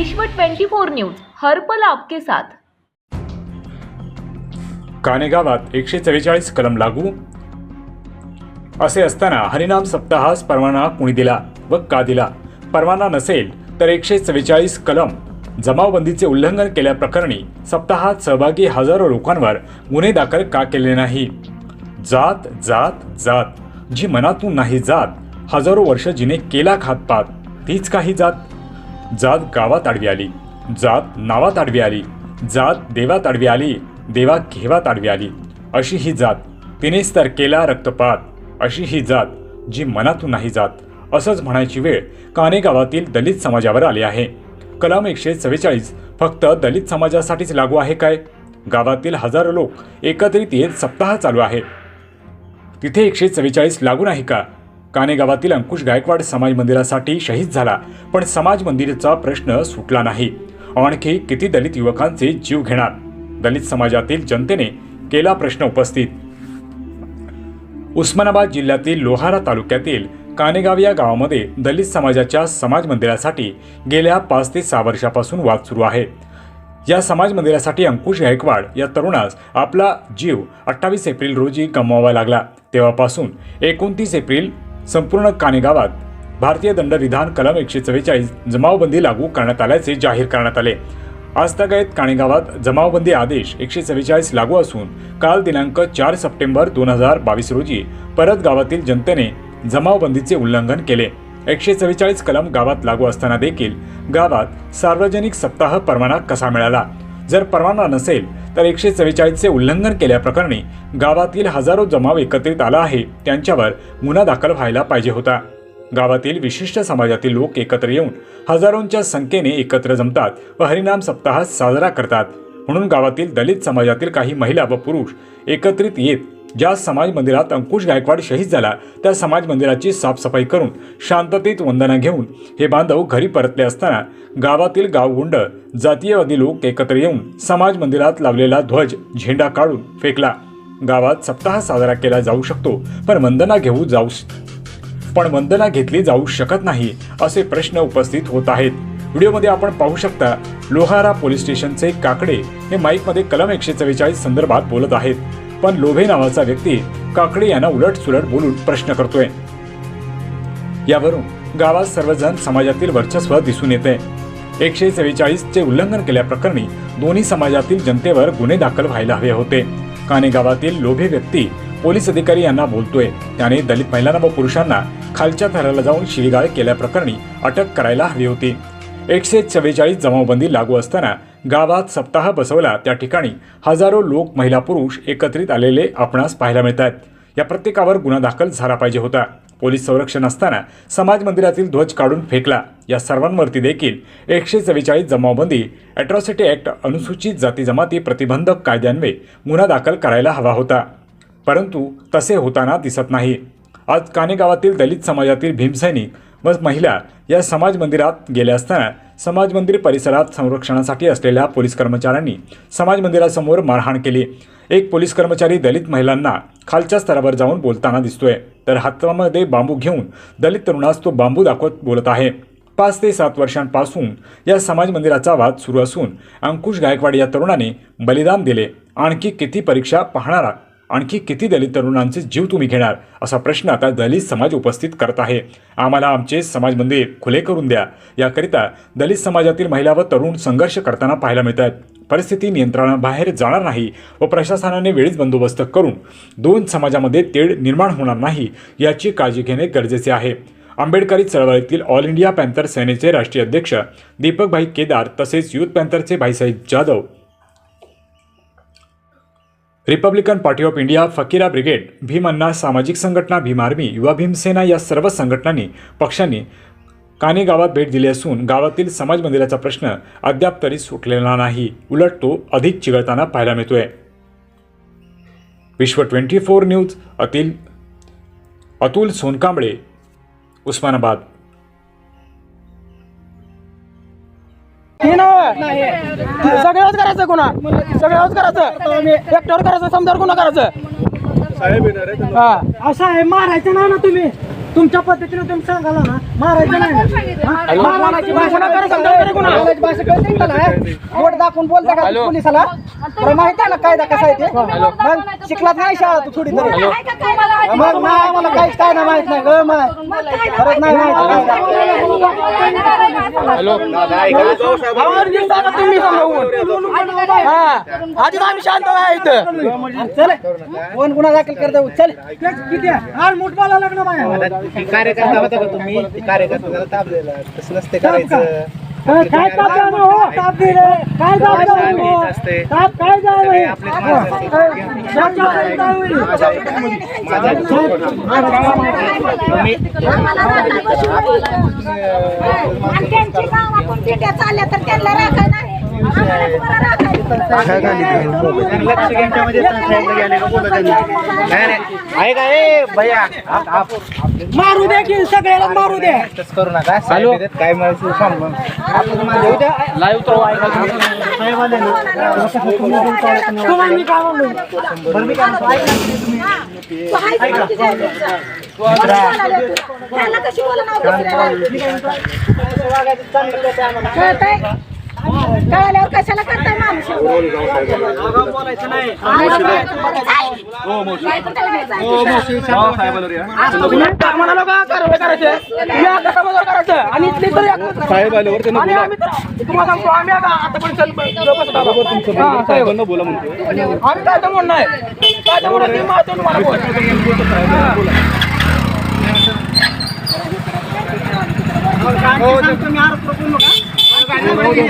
विश्व 24 न्यूज हर्पल आपके साथ. काने गावात एकशे चव्वेचाळीस कलम लागू. असे असताना हरिनाम सप्ताहास परवाना कुणी दिला व का दिला? परवाना नसेल तर एकशे चव्वेचाळीस कलम जमावबंदीचे उल्लंघन केल्याप्रकरणी सप्ताहात सहभागी हजारो लोकांवर गुन्हे दाखल का केले नाही? जात जात जात. जी मनातून नाही जात हजारो वर्ष जिने केला खातपात तीच काही जात जात गावात आडवी आली. जात नावात आडवी आली. जात देवात आडवी आली. देवा घेवात आडवी आली. अशी ही जात. तिनेच तर केला रक्तपात. अशी ही जात जी मनातून नाही जात. असंच म्हणायची वेळ काने गावातील दलित समाजावर आली आहे. कलम एकशे चव्वेचाळीस फक्त दलित समाजासाठीच लागू आहे काय? गावातील हजारो लोक एकत्रित येत सप्ताह चालू आहे तिथे एकशे चव्वेचाळीस लागू नाही का? काने गावातील अंकुश गायकवाड समाज मंदिरासाठी शहीद झाला पण समाज मंदिराचा प्रश्न सुटला नाही. आणखी किती दलित युवकांचे जीव घेणार? दलित समाजातील जनतेने केला प्रश्न उपस्थित. उस्मानाबाद जिल्ह्यातील लोहारा तालुक्यातील कानेगाव या गावामध्ये दलित समाजाच्या समाज मंदिरासाठी गेल्या पाच ते सहा वर्षापासून वाद सुरू आहे. या समाज मंदिरासाठी अंकुश गायकवाड या तरुणास आपला जीव अठ्ठावीस एप्रिल रोजी गमवावा लागला. तेव्हापासून एकोणतीस एप्रिल संपूर्ण कानेगावात भारतीय दंडविधान कलम एकशे चव्वेचाळीस जमावबंदी लागू करण्यात आल्याचे जाहीर करण्यात आले. आजतागायत काणेगावात जमावबंदी आदेश एकशे चव्वेचाळीस लागू असून काल दिनांक चार सप्टेंबर दोन हजार बावीस रोजी परत गावातील जनतेने जमावबंदीचे उल्लंघन केले. एकशे चव्वेचाळीस कलम गावात लागू असताना देखील गावात सार्वजनिक सप्ताह परवाना कसा मिळाला? जर परवाना नसेल तर एकशे चव्वेचाळीसचे उल्लंघन केल्याप्रकरणी गावातील हजारो जमाव एकत्रित आला आहे. त्यांच्यावर गुन्हा दाखल व्हायला पाहिजे होता. गावातील विशिष्ट समाजातील लोक एकत्र येऊन हजारोंच्या संख्येने एकत्र जमतात व हरिनाम सप्ताह साजरा करतात. म्हणून गावातील दलित समाजातील काही महिला व पुरुष एकत्रित येत ज्या समाज मंदिरात अंकुश गायकवाड शहीद झाला त्या समाज मंदिराची साफसफाई करून शांततेत वंदना घेऊन हे बांधव घरी परतले असताना गावातील गावगुंड जातीयवादी लोक एकत्र येऊन समाज मंदिरात लावलेला ध्वज झेंडा काढून फेकला. गावात सप्ताह साजरा केला जाऊ शकतो पण वंदना घेऊ जाऊ पण वंदना घेतली जाऊ शकत नाही असे प्रश्न उपस्थित होत आहेत. व्हिडिओमध्ये आपण पाहू शकता लोहारा पोलीस स्टेशनचे काकडे हे माईकमध्ये कलम एकशे चव्वेचाळीस संदर्भात बोलत आहेत. पण लोभे नावाचा व्यक्ती काकडे यांना उलट सुलट बोलून प्रश्न करतोय. यावरून गावात सर्वजण समाजातील वर्चस्व दिसून येते. एकशे चव्वेचाळीसचे उल्लंघन केल्याप्रकरणी दोन्ही समाजातील जनतेवर गुन्हे दाखल व्हायला हवे होते. काने गावातील लोभे व्यक्ती पोलीस अधिकारी यांना बोलतोय. त्याने दलित महिलांना व पुरुषांना खालच्या थराला जाऊन शिवीगाळ केल्याप्रकरणी अटक करायला हवी होती. एकशे चव्वेचाळीस जमावबंदी लागू असताना गावात सप्ताह बसवला त्या ठिकाणी हजारो लोक महिला पुरुष एकत्रित आलेले आपणास पाहायला मिळतात या प्रत्येकावर गुन्हा दाखल झाला पाहिजे होता. पोलीस संरक्षण असताना समाज मंदिरातील ध्वज काढून फेकला. या सर्वांवरती देखील एकशे चव्वेचाळीस जमावबंदी अॅट्रॉसिटी ॲक्ट अनुसूचित जाती जमाती प्रतिबंधक कायद्यान्वये गुन्हा दाखल करायला हवा होता. परंतु तसे होताना दिसत नाही. आज काने गावातील दलित समाजातील भीमसैनिक व महिला या समाज मंदिरात गेल्या असताना समाज मंदिर परिसरात संरक्षणासाठी असलेल्या पोलीस कर्मचाऱ्यांनी समाज मंदिरासमोर मारहाण केली. एक पोलीस कर्मचारी दलित महिलांना खालच्या स्तरावर जाऊन बोलताना दिसतोय. तर हातामध्ये बांबू घेऊन दलित तरुणास तो बांबू दाखवत बोलत आहे. पाच ते सात वर्षांपासून या समाज मंदिराचा वाद सुरू असून अंकुश गायकवाड या तरुणाने बलिदान दिले. आणखी किती परीक्षा पाहणारा आणखी किती दलित तरुणांचे जीव तुम्ही घेणार? असा प्रश्न आता दलित समाज उपस्थित करत आहे. आम्हाला आमचे समाज मंदिर खुले करून द्या. याकरिता दलित समाजातील महिला व तरुण संघर्ष करताना पाहायला मिळत आहेत परिस्थिती नियंत्रणाबाहेर जाणार नाही व प्रशासनाने वेळीच बंदोबस्त करून दोन समाजामध्ये तेढ निर्माण होणार नाही याची काळजी घेणे गरजेचे आहे. आंबेडकरी चळवळीतील ऑल इंडिया पॅन्थर सेनेचे राष्ट्रीय अध्यक्ष दीपकभाई केदार तसेच youth पॅन्थरचे Bhaisaheb Jadhav Republican Party of India Fakira brigade Bhim Anna सामाजिक संघटना भीम आर्मी युवा भीमसेना या सर्व संघटनांनी पक्षांनी काने गावात भेट दिली असून गावातील समाज मंदिराचा प्रश्न अद्याप तरी सुटलेला नाही. उलट तो अधिक चिघळताना पाहायला मिळतोय. विश्व ट्वेंटी फोर न्यूज अतिल अतुल सोनकांबळे उस्मानाबाद. सगळ्याच करायचं गुन्हा सगळ्याच करायचं एकट्यावर करायचं समजावर गुन्हा करायचं? साहेब येणार आहे हा. असं आहे मारायचं ना ना तुम्ही. तुमच्या पद्धतीने तुम्ही सांगाला ना मारायचं नाही भाषा नाही? दाखवून बोलता का पोलिसाला? माहिती आहे ना कायदा कसा आहे ते? मग शिकलात नाही शाळा तू थोडी तरी. मग नाही आम्हाला काहीच काय ना माहीत नाही. ग मग खरंच नाही माहीत. हा आधीच आम्ही शांत आहे इथं. चल. कोण गुन्हा दाखल करता? चल. किती आहे? आज मोठ बोलायला लागलं बाया. कार्यकर्ता होता का तुम्ही? ते कार्यकर्त्याला तापलेला. तसं नसते करायचं. काय काय ताप द्या ना हो? ताप दिले. काय ना हो? ताप काय हा. आणि त्यांची चालल्या तर त्यांना राखाय नाही आम्हाला तुम्हाला राखायचं. लक्ष घ्यायच्यामध्ये साहेब गेले का बोलत आहे. नाही नाही आहे का ए भैया आप- आप- मारू दे की सगळ्याला मारू दे तसं करू नका येतात, काय ना. तुम्हाला मी काय म्हणलो कळल्यावर कशाला करताय माणूस? म्हणालो का कारवाई करायची तुम्ही आता समाजावर करायचं आणि इथली तरी आता साहेब आल्यावर आणि आम्ही काय तर म्हणणं आहे. काय तर म्हणणं ते माहिती आहे तुम्हाला बोल. हो, ते तुम्ही आरोप करू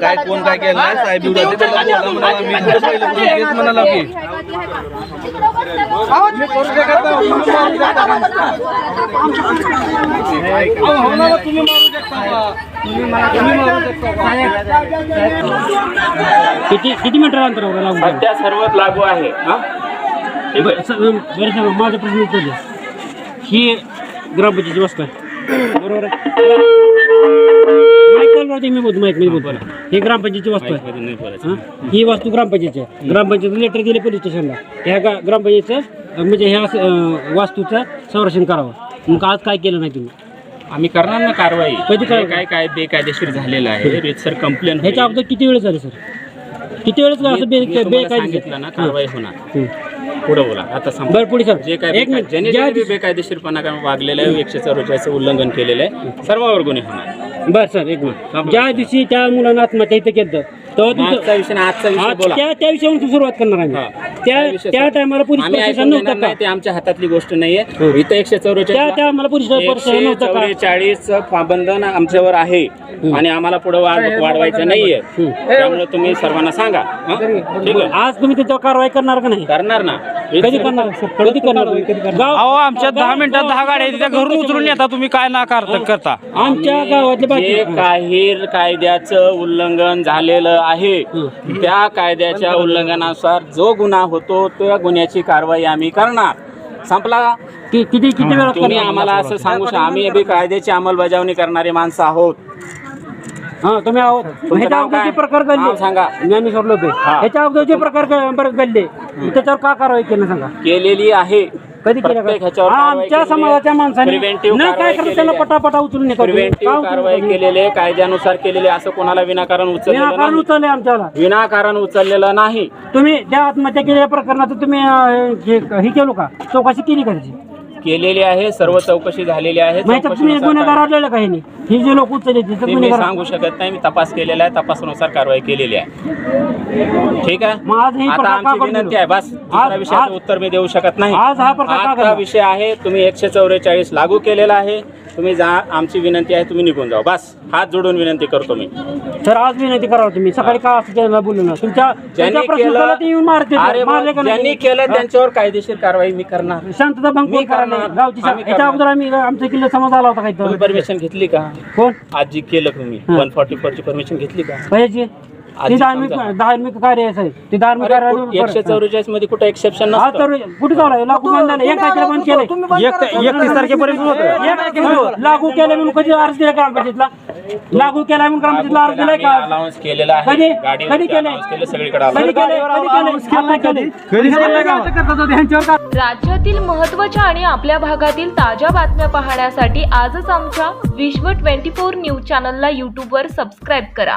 काय कोण काय केलं साहेब म्हणाला, की. तुम्ही मारू शकता हो? किती किती मीटर अंतरावर लागू आहे? त्या सर्व लागू आहे हा? माझा प्रश्न ही ग्रामपंचायतीची वस्ती आहे. बरोबर आहे? मी बोलतो माहिती मी बोलतो. ही ग्रामपंचायतीची वस्तू आहे. हां? वस्तू ग्रामपंचायतीची आहे. ग्रामपंचायत लेटर दिले पोलीस स्टेशनला ह्या गा ग्रामपंचायतचं म्हणजे ह्या वास्तूचं संरक्षण करावं. मग आज काय केलं नाही तुम्ही? आम्ही करणार ना कारवाई. कधी कारवाई? काय काय बेकायदेशीर झालेलं आहे? रितसर कंप्लेंट ह्याच्या अगोदर किती वेळेस झाले सर? किती वेळेस असं बे बेकायदेशीर? ना कारवाई होणार. पुढे बोला. आता संपलं. बरं पुढे सर जे काय एक मिनिट. ज्याने ज्या ज्याने दिवशी- बेकायदेशीरपणा वागलेलं आहे एकशे चौवेचाळीसचं उल्लंघन केलेलं आहे सर्वांवर गुन्हे होणार. बर सर एक मिनिट. ज्या दिवशी त्या मुलांना आत्महत्या इथं केलं तेव्हा मागचा तुमचं विषय आणि आजचा विषय आज बोला. त्या त्या विषयावरून सुरुवात करणार हा. त्या त्या. टायमाला पोलीस आम्ही प्रशासन घेणार नव्हतं नाही का? ते आमच्या हातातली गोष्ट नाहीये. हं. इथं एकशे त्या चौवेचाळीस त्या आम्हाला पोलीस प्रशासन एकशे नव्हतं का? चौवेचाळीस बंधन आमच्यावर आहे. आणि आम्हाला पुढे वाढवायचं नाहीये. त्यामुळे तुम्ही सर्वांना सांगा. हं? ठीक आहे. आज तुम्ही त्याच्यावर कारवाई करणार का नाही? करणार ना. कधी करणार? कधी करणार? गाव अहो आमच्या दहा मिनिटात दहा गाड्या आहेत, त्या घरून उचलून येता तुम्ही. काय ना कर- करता? आमच्या गावातले जे बाकी काही कायद्याचं उल्लंघन झालेलं आहे त्या कायद्याच्या उल्लंघनानुसार जो गुन्हा होतो त्या गुन्ह्याची कारवाई आम्ही करणार. संपला कि- किती किती वेळात तुम्ही? आम्हाला असं सांगू शकता आम्ही बी कायद्याची अंमलबजावणी करणारे माणसं आहोत. हा तुम्ही आहोत ह्याच्या अगोदर? जे प्रकार घडले. सांगा. ज्ञानेश्वर लोके ह्याच्या अगोदर जे प्रकार घडले. त्याच्यावर का कारवाई केली सांगा? केलेली आहे. कधी केलं प्रत्येक का? ह्याच्यावर कारवाई आमच्या केलेली आहे. समाजाच्या माणसाने Preventive न काय कारवाई करत त्याला केलेली आहे. पटापटा उचलून नेतो. प्रिव्हेंटिव्ह कारवाई केलेले कायद्यानुसार केलेले असं कोणाला विनाकारण उचललेलं विनाकारण नाही. उचलले आमच्याला. विनाकारण उचललेलं नाही. तुम्ही त्या आत्महत्या केलेल्या प्रकरणाचं तुम्ही अं, हे हे केलो का? चौकशी केली का त्याची? केलेली आहे सर्व चौकशी झालेली आहे तुम्ही चौकशीनुसार गुन्हेगार कारवाई- आढळलं काही नाही? हे जे लोक उचलले ते ते मी गुन्हेगार सांगू शकत नाही मी तपास केलेला आहे तपासानुसार कारवाई केलेली आहे. ठीक आहे? मग आज ही आता प्रकार आमची विनंती? आहे बस. दुसऱ्या आज- विषयाचं आज- उत्तर मी देऊ शकत नाही. आज हा प्रकार का आजचा घडला? विषय आहे तुम्ही एकशे चौवेचाळीस लागू केलेला आहे तुम्ही जा आमची विनंती आहे तुम्ही निघून जाऊ. बस. हात जोडून विनंती करतो मी. तर आज विनंती करावं तुम्ही. सकाळी का असं त्यांना बोलू ना तुमच्या ते येऊन मारते अरे मारले मग का ज्यांनी नाही? केलं त्यांच्यावर कायदेशीर कारवाई मी करणार. शांतता भंग मी कोण करणार. गावची शा- आम्ही याच्या करणार. अगोदर आम्ही आमचा किल्ला समाज आला होता काही तुम्ही परमिशन घेतली का? कोण? आज केलं तुम्ही? हा. वन फॉर्टी फोर ची परमिशन घेतली का? पाहिजे. ते धार्मिक कार्य आहे साहेब. ते धार्मिक कार्य एकशे चौवेचाळीसमध्ये कुठे एक्सेप्शन तर कुठे चालू लागू बंद झालं एक तारखेला बंद. एकतीस तारखेपर्यंत लागू केलं म्हणून कधी अर्ज दिला ग्रामपंचायतला लागू केला म्हणून ग्रामपंचायतला अर्ज दिलाय का? केलेला कधी? कधी केलंय? कधी. केलंय? कधी केलंय? राज्यातील महत्त्वाच्या आणि आपल्या भागातील ताज्या बातम्या पाहण्यासाठी आजच आमच्या विश्व 24 न्यूज चॅनलला यूट्यूबवर सबस्क्राईब करा.